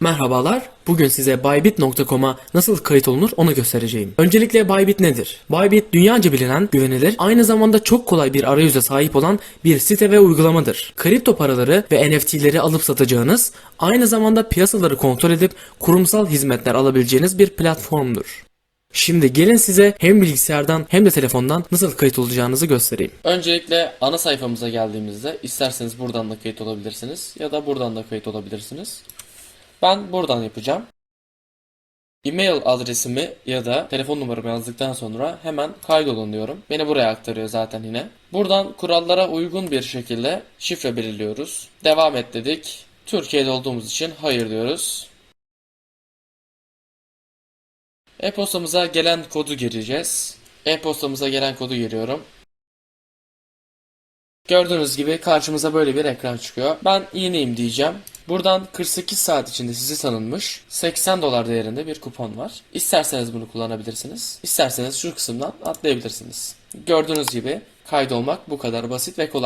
Merhabalar. Bugün size Bybit.com'a nasıl kayıt olunur onu göstereceğim. Öncelikle Bybit nedir? Bybit dünyaca bilinen, güvenilir, aynı zamanda çok kolay bir arayüze sahip olan bir site ve uygulamadır. Kripto paraları ve NFT'leri alıp satacağınız, aynı zamanda piyasaları kontrol edip kurumsal hizmetler alabileceğiniz bir platformdur. Şimdi gelin size hem bilgisayardan hem de telefondan nasıl kayıt olacağınızı göstereyim. Öncelikle ana sayfamıza geldiğimizde isterseniz buradan da kayıt olabilirsiniz ya da buradan da kayıt olabilirsiniz. Ben buradan yapacağım. E-mail adresimi ya da telefon numaramı yazdıktan sonra hemen kaydolun diyorum. Beni buraya aktarıyor zaten yine. Buradan kurallara uygun bir şekilde şifre belirliyoruz. Devam et dedik. Türkiye'de olduğumuz için hayır diyoruz. E-postamıza gelen kodu gireceğiz. E-postamıza gelen kodu giriyorum. Gördüğünüz gibi karşımıza böyle bir ekran çıkıyor. Ben yeniyim diyeceğim. Buradan 48 saat içinde sizi tanınmış 80 dolar değerinde bir kupon var. İsterseniz bunu kullanabilirsiniz. İsterseniz şu kısımdan atlayabilirsiniz. Gördüğünüz gibi kaydolmak bu kadar basit ve kolay.